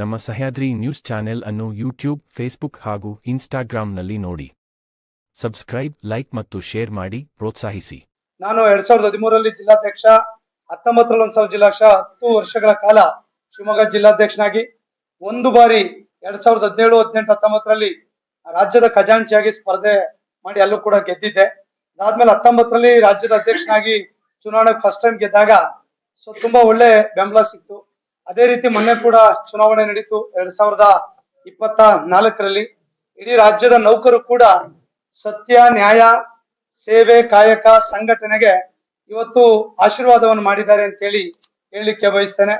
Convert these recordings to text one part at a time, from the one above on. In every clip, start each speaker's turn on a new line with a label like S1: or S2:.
S1: ನಮ್ಮ Sahyadri news channel ಅನ್ನು YouTube, Facebook ಹಾಗೂ ಇನ್ಸ್ಟಾಗ್ರಾಂನಲ್ಲಿ ನೋಡಿ. ಸಬ್ಸ್ಕ್ರೈಬ್, ಲೈಕ್ ಮತ್ತು ಶೇರ್ ಮಾಡಿ ಪ್ರೋತ್ಸಾಹಿಸಿ.
S2: ನಾನು ಎರಡ್ ಸಾವಿರದ ಹದಿಮೂರರಲ್ಲಿ ಜಿಲ್ಲಾಧ್ಯಕ್ಷ ಹತ್ತೊಂಬತ್ತರಲ್ಲಿ ಒಂದ್ ಸಾವಿರದ ಜಿಲ್ಲಾಧ್ಯಕ್ಷ ಹತ್ತು ವರ್ಷಗಳ ಕಾಲ ಶಿವಮೊಗ್ಗ ಜಿಲ್ಲಾಧ್ಯಕ್ಷನಾಗಿ, ಒಂದು ಬಾರಿ ಎರಡ್ ಸಾವಿರದ ಹದಿನೇಳು, ಹದಿನೆಂಟು, ಹತ್ತೊಂಬತ್ತರಲ್ಲಿ ರಾಜ್ಯದ ಖಜಾಂಚಿಯಾಗಿ ಸ್ಪರ್ಧೆ ಮಾಡಿ ಅಲ್ಲೂ ಕೂಡ ಗೆದ್ದಿದ್ದೆ. ಅದಾದ್ಮೇಲೆ ಹತ್ತೊಂಬತ್ತರಲ್ಲಿ ರಾಜ್ಯದ ಅಧ್ಯಕ್ಷನಾಗಿ ಚುನಾವಣೆ ಫಸ್ಟ್ ಟೈಮ್ ಗೆದ್ದಾಗ, ಸೊ ತುಂಬಾ ಒಳ್ಳೆ ಬೆಂಬಲ ಸಿಕ್ತು ಅದೇ ರೀತಿ ಮೊನ್ನೆ ಕೂಡ ಚುನಾವಣೆ ನಡೀತು ಎರಡ್ ಸಾವಿರದ ಇಪ್ಪತ್ತ ನಾಲ್ಕರಲ್ಲಿ. ಇಡೀ ರಾಜ್ಯದ ನೌಕರು ಕೂಡ ಸತ್ಯ, ನ್ಯಾಯ, ಸೇವೆ, ಕಾಯಕ ಸಂಘಟನೆಗೆ ಇವತ್ತು ಆಶೀರ್ವಾದವನ್ನು ಮಾಡಿದ್ದಾರೆ ಅಂತ ಹೇಳಿ ಹೇಳಲಿಕ್ಕೆ ಬಯಸ್ತೇನೆ.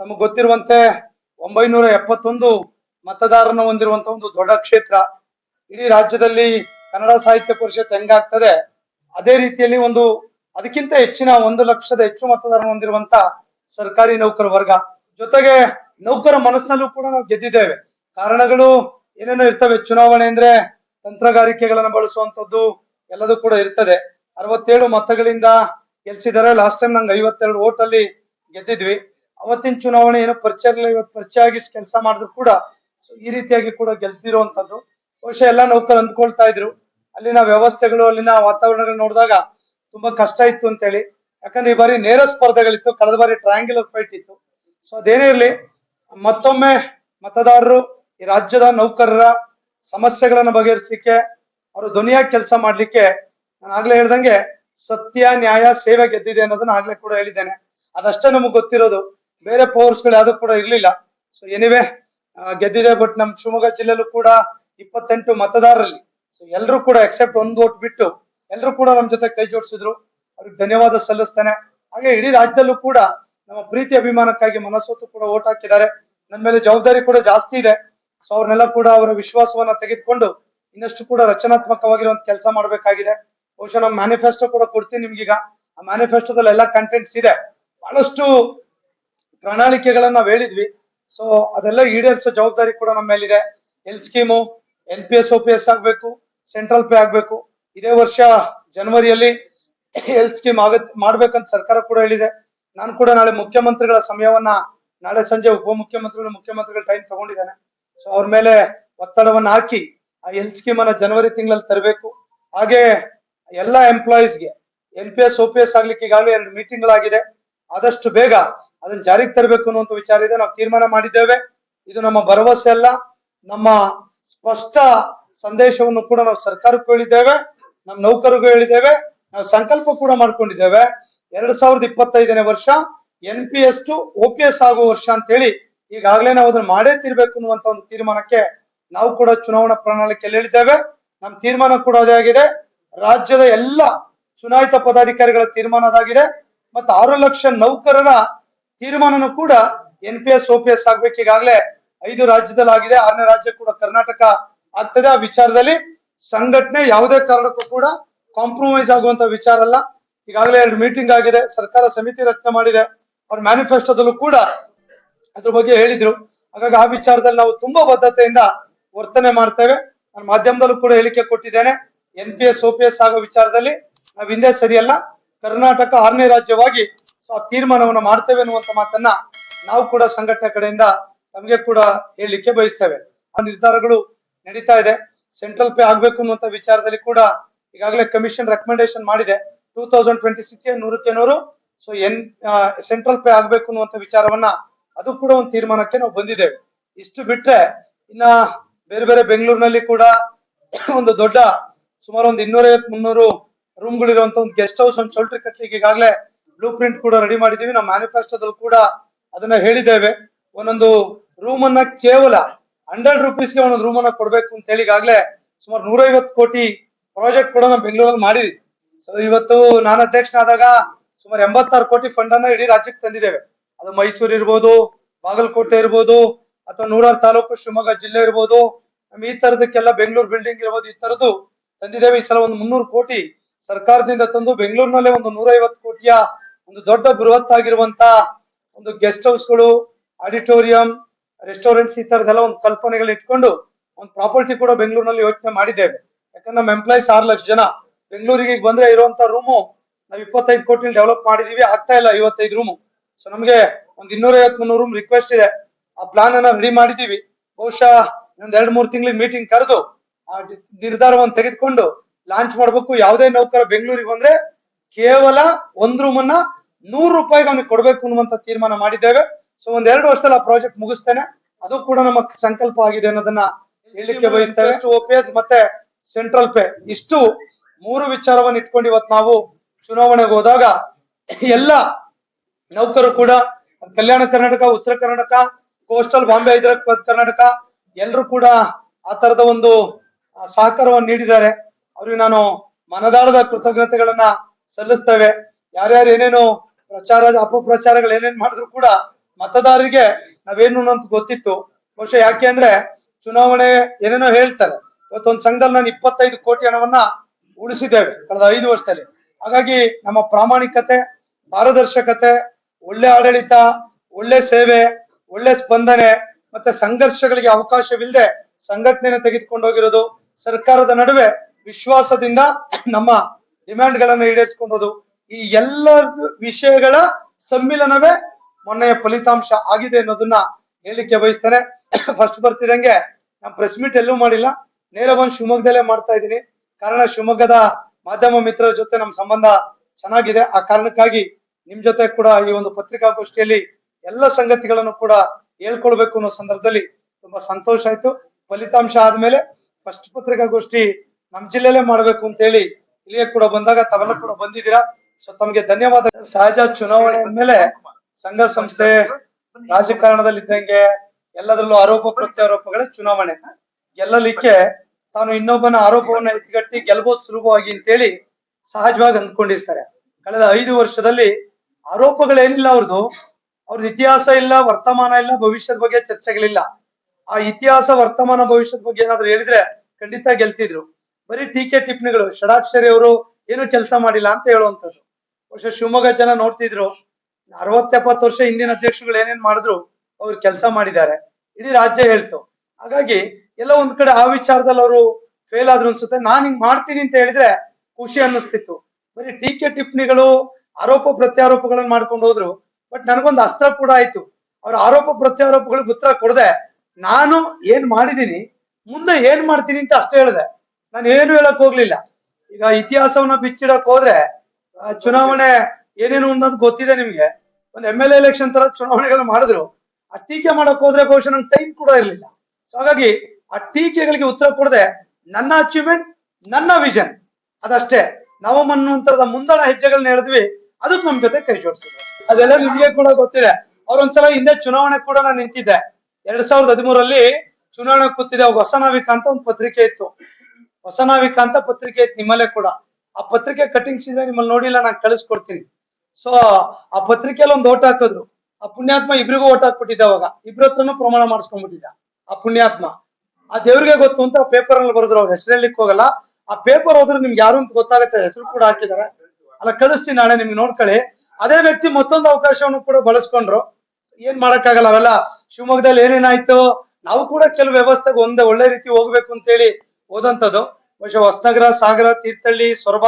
S2: ತಮಗೆ ಗೊತ್ತಿರುವಂತೆ ಒಂಬೈನೂರ ಎಪ್ಪತ್ತೊಂದು ಮತದಾರನ ಹೊಂದಿರುವಂತ ಒಂದು ದೊಡ್ಡ ಕ್ಷೇತ್ರ. ಇಡೀ ರಾಜ್ಯದಲ್ಲಿ ಕನ್ನಡ ಸಾಹಿತ್ಯ ಪರಿಷತ್ ಹೆಂಗಾಗ್ತದೆ? ಅದೇ ರೀತಿಯಲ್ಲಿ ಒಂದು ಅದಕ್ಕಿಂತ ಹೆಚ್ಚಿನ ಒಂದು ಲಕ್ಷದ ಹೆಚ್ಚು ಮತದಾರನ ಹೊಂದಿರುವಂತ ಸರ್ಕಾರಿ ನೌಕರ ವರ್ಗ. ಜೊತೆಗೆ ನೌಕರ ಮನಸ್ಸಿನಲ್ಲೂ ಕೂಡ ನಾವು ಗೆದ್ದಿದ್ದೇವೆ. ಕಾರಣಗಳು ಏನೇನೋ ಇರ್ತವೆ. ಚುನಾವಣೆ ಅಂದ್ರೆ ತಂತ್ರಗಾರಿಕೆಗಳನ್ನ ಬಳಸುವಂತದ್ದು ಎಲ್ಲದೂ ಕೂಡ ಇರ್ತದೆ. ಅರವತ್ತೇಳು ಮತಗಳಿಂದ ಗೆಲ್ಸಿದ್ದಾರೆ ಲಾಸ್ಟ್ ಟೈಮ್ ನಂಗೆ ಐವತ್ತೆರಡು ಓಟ್ ಅಲ್ಲಿ ಗೆದ್ದಿದ್ವಿ. ಅವತ್ತಿನ ಚುನಾವಣೆ ಏನೋ ಪರಿಚಯ ಇವತ್ತು ಪರಿಚಯ ಆಗಿ ಕೆಲಸ ಮಾಡಿದ್ರು ಕೂಡ ಸೊ ಈ ರೀತಿಯಾಗಿ ಕೂಡ ಗೆಲ್ತಿರುವಂತದ್ದು ಬಹುಶಃ ಎಲ್ಲ ನೌಕರು ಅಂದ್ಕೊಳ್ತಾ ಇದ್ರು. ಅಲ್ಲಿನ ವ್ಯವಸ್ಥೆಗಳು, ಅಲ್ಲಿನ ವಾತಾವರಣಗಳು ನೋಡಿದಾಗ ತುಂಬಾ ಕಷ್ಟ ಇತ್ತು ಅಂತ ಹೇಳಿ ಯಾಕಂದ್ರೆ ಈ ಬಾರಿ ನೇರ ಸ್ಪರ್ಧೆಗಳಿತ್ತು. ಕಳೆದ ಬಾರಿ ಟ್ರಯಾಂಗ್ಯುಲರ್ ಫೈಟ್ ಇತ್ತು. ಸೊ ಅದೇನೇ ಇರಲಿ, ಮತ್ತೊಮ್ಮೆ ಮತದಾರರು ಈ ರಾಜ್ಯದ ನೌಕರರ ಸಮಸ್ಯೆಗಳನ್ನ ಬಗೆಹರಿಸಲಿಕ್ಕೆ, ಅವರು ಧ್ವನಿಯಾಗಿ ಕೆಲಸ ಮಾಡ್ಲಿಕ್ಕೆ ನಾನು ಆಗ್ಲೇ ಹೇಳ್ದಂಗೆ ಸತ್ಯ, ನ್ಯಾಯ, ಸೇವೆ ಗೆದ್ದಿದೆ ಅನ್ನೋದನ್ನ ಆಗ್ಲೇ ಕೂಡ ಹೇಳಿದ್ದೇನೆ. ಅದಷ್ಟೇ ನಮಗೆ ಗೊತ್ತಿರೋದು, ಬೇರೆ ಪವರ್ಸ್ಗಳು ಯಾವ್ದು ಕೂಡ ಇರ್ಲಿಲ್ಲ. ಸೊ ಎನಿವೆ ಗೆದ್ದಿದೆ ಬಟ್ ನಮ್ ಶಿವಮೊಗ್ಗ ಜಿಲ್ಲೆಲ್ಲೂ ಕೂಡ ಇಪ್ಪತ್ತೆಂಟು ಮತದಾರರಲ್ಲಿ ಸೊ ಎಲ್ಲರೂ ಕೂಡ ಎಕ್ಸೆಪ್ಟ್ ಒಂದು ಓಟ್ ಬಿಟ್ಟು ಎಲ್ಲರೂ ಕೂಡ ನಮ್ಮ ಜೊತೆ ಕೈ ಜೋಡಿಸಿದ್ರು. ಅವ್ರಿಗೆ ಧನ್ಯವಾದ ಸಲ್ಲಿಸ್ತೇನೆ. ಹಾಗೆ ಇಡೀ ರಾಜ್ಯದಲ್ಲೂ ಕೂಡ ನಮ್ಮ ಪ್ರೀತಿ ಅಭಿಮಾನಕ್ಕಾಗಿ ಮನಸ್ಸೊತ್ತು ಕೂಡ ಓಟ್ ಹಾಕಿದ್ದಾರೆ. ನನ್ನ ಮೇಲೆ ಜವಾಬ್ದಾರಿ ಕೂಡ ಜಾಸ್ತಿ ಇದೆ. ಸೊ ಅವ್ರನ್ನೆಲ್ಲ ಕೂಡ ಅವರ ವಿಶ್ವಾಸವನ್ನ ತೆಗೆದುಕೊಂಡು ಇನ್ನಷ್ಟು ಕೂಡ ರಚನಾತ್ಮಕವಾಗಿರುವಂತ ಕೆಲಸ ಮಾಡಬೇಕಾಗಿದೆ. ಬಹುಶಃ ನಮ್ಮ ಮ್ಯಾನಿಫೆಸ್ಟೋ ಕೂಡ ಕೊಡ್ತೀನಿ ನಿಮ್ಗೀಗ. ಆ ಮ್ಯಾನಿಫೆಸ್ಟೋದಲ್ಲಿ ಎಲ್ಲ ಕಂಟೆಂಟ್ಸ್ ಇದೆ. ಬಹಳಷ್ಟು ಪ್ರಣಾಳಿಕೆಗಳನ್ನ ನಾವು ಹೇಳಿದ್ವಿ. ಸೊ ಅದೆಲ್ಲ ಈಡೇರಿಸೋ ಜವಾಬ್ದಾರಿ ಕೂಡ ನಮ್ಮ ಮೇಲಿದೆ. L scheme N P S O P S ಆಗ್ಬೇಕು ಸೆಂಟ್ರಲ್ ಪೇ ಆಗ್ಬೇಕು. ಇದೇ ವರ್ಷ ಜನವರಿಯಲ್ಲಿ ಹೆಲ್ತ್ ಸ್ಕೀಮ್ ಆಗ ಮಾಡ್ಬೇಕಂತ ಸರ್ಕಾರ ಕೂಡ ಹೇಳಿದೆ. ನಾನು ಕೂಡ ನಾಳೆ ಮುಖ್ಯಮಂತ್ರಿಗಳ ಸಮಯವನ್ನ ನಾಳೆ ಸಂಜೆ ಉಪಮುಖ್ಯಮಂತ್ರಿಗಳು ಮುಖ್ಯಮಂತ್ರಿಗಳ ಟೈಮ್ ತಗೊಂಡಿದ್ದಾನೆ. ಸೊ ಅವ್ರ ಮೇಲೆ ಒತ್ತಡವನ್ನ ಹಾಕಿ ಆ ಎಲ್ ಸ್ಕೀಮ್ ಅನ್ನ ಜನವರಿ ತಿಂಗಳಲ್ಲಿ ತರಬೇಕು. ಹಾಗೆ ಎಲ್ಲ ಎಂಪ್ಲಾಯೀಸ್ಗೆ N P S O P S ಆಗ್ಲಿಕ್ಕೆ ಈಗಾಗಲೇ ಎರಡು ಮೀಟಿಂಗ್ಗಳಾಗಿದೆ ಆದಷ್ಟು ಬೇಗ ಅದನ್ನ ಜಾರಿಗೆ ತರಬೇಕು ಅನ್ನುವಂತ ವಿಚಾರ ಇದೆ. ನಾವು ತೀರ್ಮಾನ ಮಾಡಿದ್ದೇವೆ. ಇದು ನಮ್ಮ ಭರವಸೆ ಅಲ್ಲ. ನಮ್ಮ ಸ್ಪಷ್ಟ ಸಂದೇಶವನ್ನು ಕೂಡ ನಾವು ಸರ್ಕಾರಕ್ಕೂ ಹೇಳಿದ್ದೇವೆ. ನಮ್ಮ ನೌಕರಿಗೂ ಹೇಳಿದ್ದೇವೆ. ನಾವು ಸಂಕಲ್ಪ ಕೂಡ ಮಾಡ್ಕೊಂಡಿದ್ದೇವೆ. ಎರಡ್ ಸಾವಿರದ ಇಪ್ಪತ್ತೈದನೇ ವರ್ಷ N P S to O P S ಆಗುವ ವರ್ಷ ಅಂತ ಹೇಳಿ ಈಗಾಗಲೇ ನಾವು ಅದನ್ನ ಮಾಡೇ ತಿರ್ಬೇಕು ಅನ್ನುವಂತ ಒಂದು ತೀರ್ಮಾನಕ್ಕೆ ನಾವು ಕೂಡ ಚುನಾವಣಾ ಪ್ರಣಾಳಿಕೆಯಲ್ಲಿ ಹೇಳಿದ್ದೇವೆ. ನಮ್ಮ ತೀರ್ಮಾನ ಕೂಡ ಅದೇ ಆಗಿದೆ. ರಾಜ್ಯದ ಎಲ್ಲ ಚುನಾಯಿತ ಪದಾಧಿಕಾರಿಗಳ ತೀರ್ಮಾನ ಅದಾಗಿದೆ ಮತ್ತು ಆರು ಲಕ್ಷ ನೌಕರರ ತೀರ್ಮಾನನೂ ಕೂಡ N P S P S ಆಗ್ಬೇಕು. ಈಗಾಗಲೇ ಐದು ರಾಜ್ಯದಲ್ಲಿ ಆಗಿದೆ. ಆರನೇ ರಾಜ್ಯ ಕೂಡ ಕರ್ನಾಟಕ ಆಗ್ತದೆ ಆ ವಿಚಾರದಲ್ಲಿ. ಸಂಘಟನೆ ಯಾವುದೇ ಕಾರಣಕ್ಕೂ ಕೂಡ ಕಾಂಪ್ರಮೈಸ್ ಆಗುವಂತ ವಿಚಾರ ಅಲ್ಲ. ಈಗಾಗಲೇ ಎರಡು ಮೀಟಿಂಗ್ ಆಗಿದೆ, ಸರ್ಕಾರ ಸಮಿತಿ ರಚನೆ ಮಾಡಿದೆ, ಅವ್ರ ಮ್ಯಾನಿಫೆಸ್ಟೋದಲ್ಲೂ ಕೂಡ ಅದ್ರ ಬಗ್ಗೆ ಹೇಳಿದ್ರು. ಹಾಗಾಗಿ ಆ ವಿಚಾರದಲ್ಲಿ ನಾವು ತುಂಬಾ ಬದ್ಧತೆಯಿಂದ ವರ್ತನೆ ಮಾಡ್ತೇವೆ. ನಾನು ಮಾಧ್ಯಮದಲ್ಲೂ ಕೂಡ ಹೇಳಿಕೆ ಕೊಟ್ಟಿದ್ದೇನೆ N P S O P S ಆಗೋ ವಿಚಾರದಲ್ಲಿ ನಾವು ಹಿಂದೆ ಸರಿಯಲ್ಲ. ಕರ್ನಾಟಕ ಆರನೇ ರಾಜ್ಯವಾಗಿ ಸೊ ಆ ತೀರ್ಮಾನವನ್ನು ಮಾಡ್ತೇವೆ ಅನ್ನುವಂತ ಮಾತನ್ನ ನಾವು ಕೂಡ ಸಂಘಟನೆ ಕಡೆಯಿಂದ ತಮಗೆ ಕೂಡ ಹೇಳಲಿಕ್ಕೆ ಬಯಸ್ತೇವೆ. ಆ ನಿರ್ಧಾರಗಳು ನಡೀತಾ ಇದೆ. ಸೆಂಟ್ರಲ್ ಪೇ ಆಗ್ಬೇಕು ಅನ್ನುವಂತ ವಿಚಾರದಲ್ಲಿ ಕೂಡ ಈಗಾಗಲೇ ಕಮಿಷನ್ ರೆಕಮೆಂಡೇಶನ್ ಮಾಡಿದೆ. ಟೂ ತೌಸಂಡ್ ಟ್ವೆಂಟಿ ಸಿಕ್ಸ್ ನೂರಕ್ಕೆ ನೂರು. ಸೊ ಎನ್ ಸೆಂಟ್ರಲ್ ಪೇ ಆಗ್ಬೇಕು ಅನ್ನುವಂತ ವಿಚಾರವನ್ನ ಅದು ಕೂಡ ಒಂದು ತೀರ್ಮಾನಕ್ಕೆ ನಾವು ಬಂದಿದ್ದೇವೆ. ಇಷ್ಟು ಬಿಟ್ರೆ ಇನ್ನ ಬೇರೆ ಬೇರೆ ಬೆಂಗಳೂರಿನಲ್ಲಿ ಕೂಡ ಒಂದು ದೊಡ್ಡ ಸುಮಾರು ಒಂದು ಇನ್ನೂರೈವತ್ ಮುನ್ನೂರು ರೂಮ್ಗಳಿರುವಂತ ಒಂದು ಗೆಸ್ಟ್ ಹೌಸ್ ಒಂದು ಚೌಲ್ಟ್ರಿ ಕಟ್ಟಲಿಕ್ಕೆ ಈಗಾಗಲೇ ಬ್ಲೂ ಪ್ರಿಂಟ್ ಕೂಡ ರೆಡಿ ಮಾಡಿದೀವಿ ನಮ್ಮ ಮ್ಯಾನುಫ್ಯಾಕ್ಚರ್ದಲ್ಲಿ ಕೂಡ ಅದನ್ನ ಹೇಳಿದ್ದೇವೆ. ಒಂದೊಂದು ರೂಮ್ ಅನ್ನ ಕೇವಲ ಹಂಡ್ರೆಡ್ ರುಪೀಸ್ಗೆ ಒಂದೊಂದು ರೂಮ್ ಅನ್ನ ಕೊಡ್ಬೇಕು ಅಂತ ಹೇಳಿ ಈಗಾಗಲೇ ಸುಮಾರು ನೂರೈವತ್ತು ಕೋಟಿ ಪ್ರಾಜೆಕ್ಟ್ ಕೂಡ ನಾವು ಬೆಂಗಳೂರಲ್ಲಿ ಮಾಡಿದ್ವಿ. ಇವತ್ತು ನಾನು ಅಧ್ಯಕ್ಷನಾದಾಗ ಸುಮಾರು ಎಂಬತ್ತಾರು ಕೋಟಿ ಫಂಡ್ ಅನ್ನ ಇಡೀ ರಾಜ್ಯಕ್ಕೆ ತಂದಿದ್ದೇವೆ. ಅದು ಮೈಸೂರು ಇರ್ಬೋದು, ಬಾಗಲಕೋಟೆ ಇರ್ಬೋದು, ಅಥವಾ ನೂರಾರು ತಾಲೂಕು, ಶಿವಮೊಗ್ಗ ಜಿಲ್ಲೆ ಇರ್ಬೋದು ನಮ್ಗೆ ಈ ತರದಕ್ಕೆಲ್ಲ ಬೆಂಗಳೂರು ಬಿಲ್ಡಿಂಗ್ ಇರ್ಬೋದು, ಈ ತರದ್ದು ತಂದಿದ್ದೇವೆ. ಈ ಸಲ ಒಂದು ಮುನ್ನೂರು ಕೋಟಿ ಸರ್ಕಾರದಿಂದ ತಂದು ಬೆಂಗಳೂರಿನಲ್ಲೇ ಒಂದು ನೂರೈವತ್ತು ಕೋಟಿಯ ಒಂದು ದೊಡ್ಡ ಬೃಹತ್ ಆಗಿರುವಂತ ಒಂದು ಗೆಸ್ಟ್ ಹೌಸ್ಗಳು ಆಡಿಟೋರಿಯಂ ರೆಸ್ಟೋರೆಂಟ್ಸ್ ಈ ತರದೆಲ್ಲ ಒಂದು ಕಲ್ಪನೆಗಳು ಇಟ್ಕೊಂಡು ಒಂದು ಪ್ರಾಪರ್ಟಿ ಕೂಡ ಬೆಂಗಳೂರಿನಲ್ಲಿ ಯೋಚನೆ ಮಾಡಿದ್ದೇವೆ. ಯಾಕಂದ್ರೆ ನಮ್ಮ ಎಂಪ್ಲಾಯ್ಸ್ ಆರು ಲಕ್ಷ ಜನ. ಬೆಂಗಳೂರಿಗೆ ಈಗ ಬಂದ್ರೆ ಇರುವಂತ ರೂಮು ನಾವು ಇಪ್ಪತ್ತೈದು ಕೋಟಿ ಡೆವಲಪ್ ಮಾಡಿದೀವಿ ಆಗ್ತಾ ಇಲ್ಲ ಐವತ್ತೈದು ರೂಮು ಸೊ ನಮಗೆ ಒಂದು ಇನ್ನೂರೈವತ್ ಮುನ್ನೂರು ರೂಮ್ ರಿಕ್ವೆಸ್ಟ್ ಇದೆ. ಆ ಪ್ಲಾನ್ ಅನ್ನ ರೆಡಿ ಮಾಡಿದೀವಿ. ಬಹುಶಃ ಒಂದ್ ಎರಡ್ ಮೂರ್ ತಿಂಗಳಿಗೆ ಮೀಟಿಂಗ್ ಕರೆದು ಆ ನಿರ್ಧಾರವನ್ನು ತೆಗೆದುಕೊಂಡು ಲಾಂಚ್ ಮಾಡ್ಬೇಕು. ಯಾವುದೇ ನೌಕರ ಬೆಂಗಳೂರಿಗೆ ಬಂದ್ರೆ ಕೇವಲ ಒಂದ್ ರೂಮ್ ಅನ್ನ ನೂರು ರೂಪಾಯಿಗೆ ಅವ್ನಿಗೆ ಕೊಡ್ಬೇಕು ಅನ್ನುವಂತ ತೀರ್ಮಾನ ಮಾಡಿದ್ದೇವೆ. ಸೊ ಒಂದ್ ಎರಡು ವರ್ಷದಲ್ಲಿ ಆ ಪ್ರಾಜೆಕ್ಟ್ ಮುಗಿಸ್ತೇನೆ. ಅದು ಕೂಡ ನಮ್ಮ ಸಂಕಲ್ಪ ಆಗಿದೆ ಅನ್ನೋದನ್ನ ಹೇಳಲಿಕ್ಕೆ ಬಯಸ್ತೇವೆ ಓಪಿಎಸ್ ಮತ್ತೆ ಸೆಂಟ್ರಲ್ ಪೇ ಇಷ್ಟು ಮೂರು ವಿಚಾರವನ್ನು ಇಟ್ಕೊಂಡು ಇವತ್ತು ನಾವು ಚುನಾವಣೆಗೆ ಹೋದಾಗ ಎಲ್ಲ ನೌಕರರು ಕೂಡ ಕಲ್ಯಾಣ ಕರ್ನಾಟಕ, ಉತ್ತರ ಕರ್ನಾಟಕ ಕೋಸ್ಟಲ್ ಬಾಂಬೆ ಹೈದರಾಬಾದ್ ಕರ್ನಾಟಕ ಎಲ್ಲರೂ ಕೂಡ ಆ ತರದ ಒಂದು ಸಹಕಾರವನ್ನು ನೀಡಿದ್ದಾರೆ. ಅವ್ರಿಗೆ ನಾನು ಮನದಾಳದ ಕೃತಜ್ಞತೆಗಳನ್ನ ಸಲ್ಲಿಸ್ತೇವೆ. ಯಾರ್ಯಾರು ಏನೇನು ಪ್ರಚಾರ, ಅಪಪ್ರಚಾರಗಳು ಏನೇನ್ ಮಾಡಿದ್ರು ಕೂಡ ಮತದಾರರಿಗೆ ನಾವೇನು ಅಂತ ಗೊತ್ತಿತ್ತು. ಬಹುಶಃ ಯಾಕೆ ಅಂದ್ರೆ ಚುನಾವಣೆ ಏನೇನೋ ಹೇಳ್ತಾರೆ. ಇವತ್ತೊಂದು ಸಂಘದಲ್ಲಿ ನಾನು ಇಪ್ಪತ್ತೈದು ಕೋಟಿ ಹಣವನ್ನ ಉಳಿಸಿದ್ದೇವೆ ಕಳೆದ ಐದು ವರ್ಷದಲ್ಲಿ. ಹಾಗಾಗಿ ನಮ್ಮ ಪ್ರಾಮಾಣಿಕತೆ, ಪಾರದರ್ಶಕತೆ, ಒಳ್ಳೆ ಆಡಳಿತ, ಒಳ್ಳೆ ಸೇವೆ, ಒಳ್ಳೆ ಸ್ಪಂದನೆ ಮತ್ತೆ ಸಂಘರ್ಷಗಳಿಗೆ ಅವಕಾಶವಿಲ್ಲದೆ ಸಂಘಟನೆಯನ್ನು ತೆಗೆದುಕೊಂಡು ಹೋಗಿರೋದು ಸರ್ಕಾರದ ನಡುವೆ ವಿಶ್ವಾಸದಿಂದ ನಮ್ಮ ಡಿಮ್ಯಾಂಡ್ ಗಳನ್ನ ಈಡೇರಿಸಿಕೊಂಡೋದು ಈ ಎಲ್ಲ ವಿಷಯಗಳ ಸಮ್ಮಿಲನವೇ ಮೊನ್ನೆಯ ಫಲಿತಾಂಶ ಆಗಿದೆ ಅನ್ನೋದನ್ನ ಹೇಳಲಿಕ್ಕೆ ಬಯಸ್ತೇನೆ. ಫಸ್ಟ್ ಬರ್ತಿದಂಗೆ ನಾನು ಪ್ರೆಸ್ ಮೀಟ್ ಎಲ್ಲೂ ಮಾಡಿಲ್ಲ. ನೇರ ಬಂದು ಶಿವಮೊಗ್ಗದಲ್ಲೇ ಮಾಡ್ತಾ ಇದ್ದೀನಿ. ಕಾರಣ ಶಿವಮೊಗ್ಗದ ಮಾಧ್ಯಮ ಮಿತ್ರರ ಜೊತೆ ನಮ್ಮ ಸಂಬಂಧ ಚೆನ್ನಾಗಿದೆ. ಆ ಕಾರಣಕ್ಕಾಗಿ ನಿಮ್ ಜೊತೆ ಕೂಡ ಈ ಒಂದು ಪತ್ರಿಕಾಗೋಷ್ಠಿಯಲ್ಲಿ ಎಲ್ಲ ಸಂಗತಿಗಳನ್ನು ಕೂಡ ಹೇಳ್ಕೊಳ್ಬೇಕು ಅನ್ನೋ ಸಂದರ್ಭದಲ್ಲಿ ತುಂಬಾ ಸಂತೋಷ ಆಯ್ತು. ಫಲಿತಾಂಶ ಆದ್ಮೇಲೆ ಫಸ್ಟ್ ಪತ್ರಿಕಾಗೋಷ್ಠಿ ನಮ್ ಜಿಲ್ಲೆಲೇ ಮಾಡ್ಬೇಕು ಅಂತ ಹೇಳಿ ಇಲ್ಲಿಗೆ ಕೂಡ ಬಂದಾಗ ತಾವೆಲ್ಲ ಕೂಡ ಬಂದಿದ್ದೀರಾ. ಸೊ ತಮಗೆ ಧನ್ಯವಾದ. ಸಹಜ ಚುನಾವಣೆ ಮೇಲೆ ಸಂಘ ಸಂಸ್ಥೆ ರಾಜಕಾರಣದಲ್ಲಿ ಇದ್ದಂಗೆ ಎಲ್ಲದರಲ್ಲೂ ಆರೋಪ ಪ್ರತ್ಯಾರೋಪಗಳ ಚುನಾವಣೆ. ಗೆಲ್ಲಲಿಕ್ಕೆ ತಾನು ಇನ್ನೊಬ್ಬನ ಆರೋಪವನ್ನ ಎತ್ತಿಗಟ್ಟಿ ಗೆಲ್ಬೋದು ಸುಲಭವಾಗಿ ಅಂತೇಳಿ ಸಹಜವಾಗಿ ಅಂದ್ಕೊಂಡಿರ್ತಾರೆ. ಕಳೆದ ಐದು ವರ್ಷದಲ್ಲಿ ಆರೋಪಗಳೇನಿಲ್ಲ ಅವ್ರದ್ದು ಅವ್ರದ್ದು ಇತಿಹಾಸ ಇಲ್ಲ, ವರ್ತಮಾನ ಇಲ್ಲ, ಭವಿಷ್ಯದ ಬಗ್ಗೆ ಚರ್ಚೆಗಳಿಲ್ಲ. ಆ ಇತಿಹಾಸ, ವರ್ತಮಾನ, ಭವಿಷ್ಯದ ಬಗ್ಗೆ ಏನಾದ್ರು ಹೇಳಿದ್ರೆ ಖಂಡಿತ ಗೆಲ್ತಿದ್ರು. ಬರೀ ಟೀಕೆ ಟಿಪ್ಪಣಿಗಳು, ಷಡಾಕ್ಷರಿ ಅವರು ಏನು ಕೆಲಸ ಮಾಡಿಲ್ಲ ಅಂತ ಹೇಳುವಂಥದ್ದು. ವರ್ಷ ಶಿವಮೊಗ್ಗ ಜನ ನೋಡ್ತಿದ್ರು. ಅರವತ್ತೆಪ್ಪತ್ತು ವರ್ಷ ಹಿಂದಿನ ಅಧ್ಯಕ್ಷರುಗಳು ಏನೇನ್ ಮಾಡಿದ್ರು, ಅವ್ರು ಕೆಲಸ ಮಾಡಿದ್ದಾರೆ. ಇಡೀ ರಾಜ್ಯ ಹೇಳ್ತು. ಹಾಗಾಗಿ ಎಲ್ಲ ಒಂದ್ ಕಡೆ ಆ ವಿಚಾರದಲ್ಲಿ ಅವರು ಫೇಲ್ ಆದ್ರು ಅನ್ಸುತ್ತೆ. ನಾನ್ ಹಿಂಗ್ ಮಾಡ್ತೀನಿ ಅಂತ ಹೇಳಿದ್ರೆ ಖುಷಿ ಅನ್ನಿಸ್ತಿತ್ತು. ಬರೀ ಟೀಕೆ ಟಿಪ್ಪಣಿಗಳು, ಆರೋಪ ಪ್ರತ್ಯಾರೋಪಗಳನ್ನ ಮಾಡ್ಕೊಂಡು ಹೋದ್ರು. ಬಟ್ ನನಗೊಂದು ಅಸ್ತ್ರ ಕೂಡ ಆಯ್ತು. ಅವ್ರ ಆರೋಪ ಪ್ರತ್ಯಾರೋಪಗಳಿಗೆ ಉತ್ತರ ಕೊಡದೆ, ನಾನು ಏನ್ ಮಾಡಿದೀನಿ, ಮುಂದೆ ಏನ್ ಮಾಡ್ತೀನಿ ಅಂತ ಅಷ್ಟೇ ಹೇಳಿದೆ. ನಾನು ಏನು ಹೇಳಕ್ ಹೋಗ್ಲಿಲ್ಲ. ಈಗ ಇತಿಹಾಸವನ್ನ ಬಿಚ್ಚಿಡಕ್ ಹೋದ್ರೆ ಚುನಾವಣೆ ಏನೇನು ಅನ್ನೋದು ಗೊತ್ತಿದೆ ನಿಮ್ಗೆ. ಒಂದು ಎಂ ಎಲ್ ಎಲೆಕ್ಷನ್ ತರ ಚುನಾವಣೆಗಳನ್ನ ಮಾಡಿದ್ರು. ಆ ಟೀಕೆ ಮಾಡಕ್ ಹೋದ್ರೆ ಬಹುಶಃ ನಂಗೆ ಟೈಮ್ ಕೂಡ ಇರಲಿಲ್ಲ. ಸೊ ಹಾಗಾಗಿ ಆ ಟೀಕೆಗಳಿಗೆ ಉತ್ತರ ಕೊಡದೆ ನನ್ನ ಅಚೀವ್ಮೆಂಟ್ ನನ್ನ ವಿಷನ್ ಅದಷ್ಟೇ. ನವಮನ್ವಂತರದ ಮುಂದಡ ಹೆಜ್ಜೆಗಳನ್ನ ಹೇಳಿದ್ವಿ ಅದಕ್ಕೆ ನಮ್ ಜೊತೆ ಕೈ ಜೋಡಿಸಿದ್ರು. ಅದೆಲ್ಲ ನಿಮ್ಗೆ ಕೂಡ ಗೊತ್ತಿದೆ. ಅವ್ರೊಂದ್ಸಲ ಹಿಂದೆ ಚುನಾವಣೆ ಕೂಡ ನಾನು ನಿಂತಿದ್ದೆ. ಎರಡ್ ಸಾವಿರದ ಹದಿಮೂರಲ್ಲಿ ಚುನಾವಣೆ ಕೂತಿದೆ. ಹೊಸ ನಾವಿಕ ಅಂತ ಒಂದು ಪತ್ರಿಕೆ ಇತ್ತು. ಹೊಸ ನಾವಿಕ ಅಂತ ಪತ್ರಿಕೆ ಇತ್ತು ನಿಮ್ಮಲ್ಲೇ ಕೂಡ. ಆ ಪತ್ರಿಕೆ ಕಟಿಂಗ್ಸ್ ಇದ್ರೆ ನಿಮ್ಮಲ್ಲಿ ನೋಡಿಲ್ಲ, ನಾನು ಕಳಿಸ್ಕೊಡ್ತೀನಿ. ಸೊ ಆ ಪತ್ರಿಕೆಯಲ್ಲಿ ಒಂದು ಓಟ್ ಹಾಕಿದ್ರು. ಆ ಪುಣ್ಯಾತ್ಮ ಇಬ್ರಿಗೂ ಓಟ್ ಹಾಕ್ಬಿಟ್ಟಿದ್ದೆ ಅವಾಗ. ಇಬ್ರ ಹತ್ರನೂ ಪ್ರಮಾಣ ಮಾಡಿಸ್ಕೊಂಡ್ಬಿಟ್ಟಿದ್ದ. ಆ ಪುಣ್ಯಾತ್ಮ. ಆ ದೇವ್ರಿಗೆ ಗೊತ್ತು ಅಂತ ಪೇಪರ್ ಅಲ್ಲಿ ಬರೆದ್ರು. ಅವ್ರ ಹೆಸರಲ್ಲಿ ಹೋಗಲ್ಲ. ಆ ಪೇಪರ್ ಹೋದ್ರೆ ನಿಮ್ಗೆ ಯಾರು ಅಂತ ಗೊತ್ತಾಗುತ್ತೆ. ಹೆಸರು ಕೂಡ ಹಾಕಿದ್ದಾರೆ. ಅಲ್ಲ, ಕಳಿಸ್ತೀನಿ ನಾಳೆ ನಿಮ್ಗೆ ನೋಡ್ಕೊಳ್ಳಿ. ಅದೇ ವ್ಯಕ್ತಿ ಮತ್ತೊಂದು ಅವಕಾಶವನ್ನು ಕೂಡ ಬಳಸ್ಕೊಂಡ್ರು. ಏನ್ ಮಾಡಕ್ಕಾಗಲ್ಲ, ಅವೆಲ್ಲ ಶಿವಮೊಗ್ಗದಲ್ಲಿ ಏನೇನಾಯ್ತು ನಾವು ಕೂಡ ಕೆಲವು ವ್ಯವಸ್ಥೆಗೆ ಒಂದೇ ಒಳ್ಳೆ ರೀತಿ ಹೋಗ್ಬೇಕು ಅಂತೇಳಿ ಹೋದಂತದ್ದು ಬಹುಶಃ ಹೊಸನಗರ, ಸಾಗರ, ತೀರ್ಥಹಳ್ಳಿ, ಸೊರಬ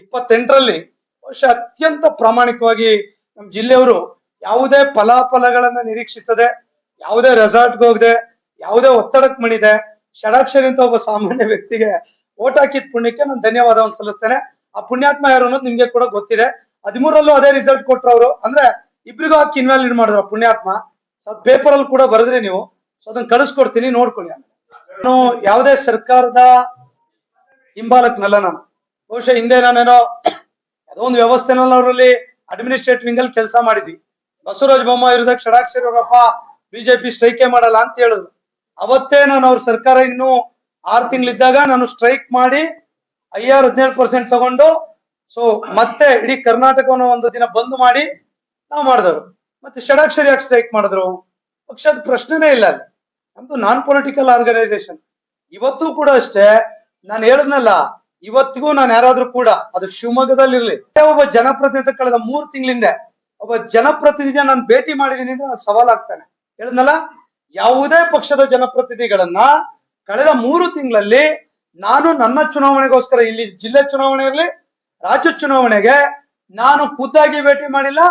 S2: ಇಪ್ಪತ್ತೆಂಟರಲ್ಲಿ ಬಹುಶಃ ಅತ್ಯಂತ ಪ್ರಾಮಾಣಿಕವಾಗಿ ನಮ್ಮ ಜಿಲ್ಲೆಯವರು ಯಾವುದೇ ಫಲಾಫಲಗಳನ್ನ ನಿರೀಕ್ಷಿಸದೆ, ಯಾವುದೇ ರೆಸಾರ್ಟ್ಗೆ ಹೋಗದೆ ಯಾವುದೇ ಒತ್ತಡಕ್ಕೆ ಮಣಿದೆ, ಷಡಾಕ್ಷರಿ ಅಂತ ಒಬ್ಬ ಸಾಮಾನ್ಯ ವ್ಯಕ್ತಿಗೆ ಓಟ್ ಹಾಕಿದ ಪುಣ್ಯಕ್ಕೆ ನಾನು ಧನ್ಯವಾದವನ್ನು ಸಲ್ಲುತ್ತೇನೆ ಆ ಪುಣ್ಯಾತ್ಮ ಯಾರು ಅನ್ನೋದು ನಿಮ್ಗೆ ಕೂಡ ಗೊತ್ತಿದೆ. ಹದಿಮೂರಲ್ಲೂ ಅದೇ ರಿಸಲ್ಟ್ ಕೊಟ್ರು ಅವರು. ಅಂದ್ರೆ ಇಬ್ಬರಿಗೂ ಹಾಕಿ ಇನ್ವ್ಯಾಲಿಡ್ ಮಾಡಿದ್ರು ಪುಣ್ಯಾತ್ಮ. ಸೊ ಪೇಪರ್ ಅಲ್ಲಿ ಕೂಡ ಬರೆದ್ರಿ ನೀವು. ಸೊ ಅದನ್ನ ಕಳಿಸ್ಕೊಡ್ತೀನಿ, ನೋಡ್ಕೊಳ್ಳಿ. ನಾನು ಯಾವುದೇ ಸರ್ಕಾರದ ಹಿಂಬಾಲಕನಲ್ಲ ನಾನು. ಬಹುಶಃ ಹಿಂದೆ ನಾನೇನೋ ಯಾವುದೋ ಒಂದು ವ್ಯವಸ್ಥೆನಲ್ಲಿ ಅವರಲ್ಲಿ ಅಡ್ಮಿನಿಸ್ಟ್ರೇಟಿವ್ ವಿಂಗ್ ಅಲ್ಲಿ ಕೆಲಸ ಮಾಡಿದ್ವಿ. ಬಸವರಾಜ ಬೊಮ್ಮಾಯಿ ಇರೋದಕ್ಕೆ ಷಡಾಕ್ಷರಿ ಅವರಪ್ಪ ಬಿಜೆಪಿ ಸ್ಟ್ರೈಕೇ ಮಾಡಲ್ಲ ಅಂತ ಹೇಳಿದ್ರು. ಅವತ್ತೇ ನಾನು ಅವ್ರ ಸರ್ಕಾರ ಇನ್ನು ಆರು ತಿಂಗಳಿದ್ದಾಗ ನಾನು ಸ್ಟ್ರೈಕ್ ಮಾಡಿ ಐಆರ್ ಆರ್ ಹದಿನೇಳು ಪರ್ಸೆಂಟ್ ತಗೊಂಡು ಸೊ ಮತ್ತೆ ಇಡೀ ಕರ್ನಾಟಕವನ್ನು ಒಂದು ದಿನ ಬಂದ್ ಮಾಡಿ ನಾವು ಮಾಡಿದವರು. ಮತ್ತೆ ಷಡಾಕ್ಷರಿ ಯಾಕೆ ಸ್ಟ್ರೈಕ್ ಮಾಡಿದ್ರು? ಪಕ್ಷದ ಪ್ರಶ್ನೆನೇ ಇಲ್ಲ ಅಲ್ಲಿ. ನಮ್ದು ನಾನ್ ಪೊಲಿಟಿಕಲ್ ಆರ್ಗನೈಸೇಷನ್ ಇವತ್ತು ಕೂಡ ಅಷ್ಟೇ, ನಾನು ಹೇಳದ್ನಲ್ಲ, ಇವತ್ತಿಗೂ ನಾನು ಯಾರಾದ್ರೂ ಕೂಡ, ಅದು ಶಿವಮೊಗ್ಗದಲ್ಲಿ ಇರ್ಲಿ. ಒಬ್ಬ ಜನಪ್ರತಿನಿಧಿ ಕಳೆದ ಮೂರು ತಿಂಗಳಿಂದ, ಒಬ್ಬ ಜನಪ್ರತಿನಿಧಿಯ ನಾನು ಭೇಟಿ ಮಾಡಿದೀನಿ ಅಂತ ನಾನು ಸವಾಲಾಗ್ತಾನೆ. ಹೇಳದ್ನಲ್ಲ ಯಾವುದೇ ಪಕ್ಷದ ಜನಪ್ರತಿನಿಧಿಗಳನ್ನ ಕಳೆದ ಮೂರು ತಿಂಗಳಲ್ಲಿ ನಾನು ನನ್ನ ಚುನಾವಣೆಗೋಸ್ಕರ ಇಲ್ಲಿ ಜಿಲ್ಲೆ ಚುನಾವಣೆ ಇರಲಿ, ರಾಜ್ಯ ಚುನಾವಣೆಗೆ ನಾನು ಖುದ್ದಾಗಿ ಭೇಟಿ ಮಾಡಿಲ್ಲ,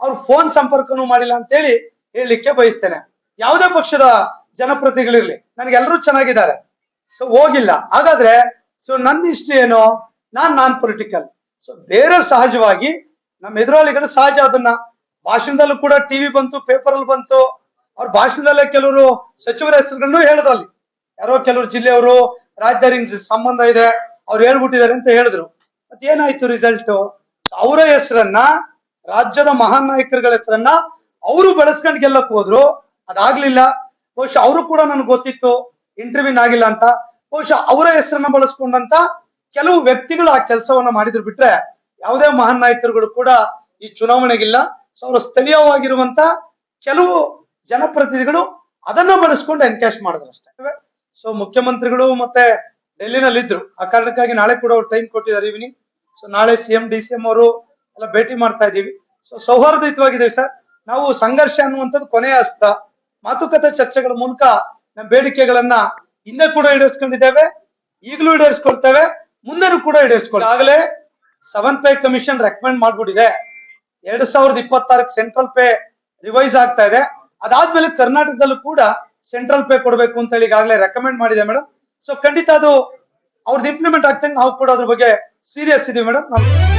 S2: ಅವ್ರ ಫೋನ್ ಸಂಪರ್ಕನೂ ಮಾಡಿಲ್ಲ ಅಂತೇಳಿ ಹೇಳಲಿಕ್ಕೆ ಬಯಸ್ತೇನೆ. ಯಾವುದೇ ಪಕ್ಷದ ಜನಪ್ರತಿನಿಧಿಗಳಿರ್ಲಿ ನನಗೆಲ್ಲರೂ ಚೆನ್ನಾಗಿದ್ದಾರೆ. ಸೊ ಹೋಗಿಲ್ಲ. ಹಾಗಾದ್ರೆ ಸೊ ನನ್ನ ಇಷ್ಟ ಏನು? ನಾನ್ ನಾನ್ ಪೊಲಿಟಿಕಲ್ ಸೊ ಬೇರೆ ಸಹಜವಾಗಿ ನಮ್ಮ ಎದುರಾಳಿಗಳು ಸಹಜ ಅದನ್ನ. ಭಾಷಣದಲ್ಲೂ ಕೂಡ ಟಿವಿ ಬಂತು ಪೇಪರ್ ಅಲ್ಲಿ ಬಂತು. ಅವ್ರ ಭಾಷಣದಲ್ಲೇ ಕೆಲವರು ಸಚಿವರ ಹೆಸರುಗಳನ್ನು ಹೇಳಿದ್ರಲ್ಲಿ. ಯಾರೋ ಕೆಲವರು ಜಿಲ್ಲೆಯವರು ರಾಜ್ಯ ಸಂಬಂಧ ಇದೆ, ಅವ್ರು ಹೇಳ್ಬಿಟ್ಟಿದ್ದಾರೆ ಅಂತ ಹೇಳಿದ್ರು. ಏನಾಯ್ತು ರಿಸಲ್ಟ್ ಅವರ ಹೆಸರನ್ನ, ರಾಜ್ಯದ ಮಹಾನ್ ನಾಯಕರುಗಳ ಹೆಸರನ್ನ ಅವರು ಬಳಸ್ಕೊಂಡು ಗೆಲ್ಲಕ್ ಹೋದ್ರು. ಅದಾಗ್ಲಿಲ್ಲ. ಬಹುಶಃ ಅವರು ಕೂಡ ನನ್ಗೆ ಗೊತ್ತಿತ್ತು. ಇಂಟರ್ವ್ಯೂನ್ ಆಗಿಲ್ಲ ಅಂತ. ಬಹುಶಃ ಅವರ ಹೆಸರನ್ನ ಬಳಸ್ಕೊಂಡಂತ ಕೆಲವು ವ್ಯಕ್ತಿಗಳು ಆ ಕೆಲಸವನ್ನ ಮಾಡಿದ್ರು ಬಿಟ್ರೆ ಯಾವುದೇ ಮಹಾನ್ ನಾಯಕರುಗಳು ಕೂಡ ಈ ಚುನಾವಣೆಗಿಲ್ಲ. ಸೊ ಅವರು ಸ್ಥಳೀಯವಾಗಿರುವಂತ ಕೆಲವು ಜನಪ್ರತಿನಿಧಿಗಳು ಅದನ್ನ ಬಳಸ್ಕೊಂಡು ಎನ್ಕ್ಯಾಶ್ ಮಾಡಿದ್ರು ಅಷ್ಟೇ. ಸೊ ಮುಖ್ಯಮಂತ್ರಿಗಳು ಮತ್ತೆ ಡೆಲ್ಲಿನಲ್ಲಿ ಇದ್ರು. ಆ ಕಾರಣಕ್ಕಾಗಿ ನಾಳೆ ಕೂಡ ಅವ್ರು ಟೈಮ್ ಕೊಟ್ಟಿದ್ದಾರೆ ಈವ್ನಿಂಗ್ ಸೊ ನಾಳೆ ಸಿಎಂ ಡಿ ಸಿ ಎಂ ಅವರು ಎಲ್ಲ ಭೇಟಿ ಮಾಡ್ತಾ ಇದೀವಿ ಸೊ ಸೌಹಾರ್ದಯುತವಾಗಿದೆ ಸರ್. ನಾವು ಸಂಘರ್ಷ ಅನ್ನುವಂಥದ್ದು ಕೊನೆಯ ಅಸ್ತ್ರ ಮಾತುಕತೆ ಚರ್ಚೆಗಳ ಮೂಲಕ ನಮ್ಮ ಬೇಡಿಕೆಗಳನ್ನ ಹಿಂದೆ ಕೂಡ ಈಡೇರಿಸ್ಕೊಂಡಿದ್ದೇವೆ. ಈಗಲೂ ಈಡೇರಿಸ್ಕೊಳ್ತೇವೆ. ಮುಂದೆನೂ ಕೂಡ ಈಡೇರಿಸ್ಕೊಳ್ತೇವೆ. ಆಗಲೇ ಸೆವೆನ್ ಪೇ ಕಮಿಷನ್ ರೆಕಮೆಂಡ್ ಮಾಡ್ಬಿಟ್ಟಿದೆ. ಎರಡ್ ಸಾವಿರದ ಇಪ್ಪತ್ತಾರಕ್ಕೆ ಸೆಂಟ್ರಲ್ ಪೇ ರಿವೈಸ್ ಆಗ್ತಾ ಇದೆ. ಅದಾದ್ಮೇಲೆ ಕರ್ನಾಟಕದಲ್ಲೂ ಕೂಡ ಸೆಂಟ್ರಲ್ ಪೇ ಕೊಡಬೇಕು ಅಂತ ಹೇಳಿ ಈಗಾಗಲೇ ರೆಕಮೆಂಡ್ ಮಾಡಿದೆ ಮೇಡಮ್ ಸೊ ಖಂಡಿತ ಅದು ಅವ್ರದ್ದು ಇಂಪ್ಲಿಮೆಂಟ್ ಆಗ್ತಂಗೆ ನಾವು ಕೂಡ ಅದ್ರ ಬಗ್ಗೆ ಸೀರಿಯಸ್ ಇದೀವಿ ಮೇಡಮ್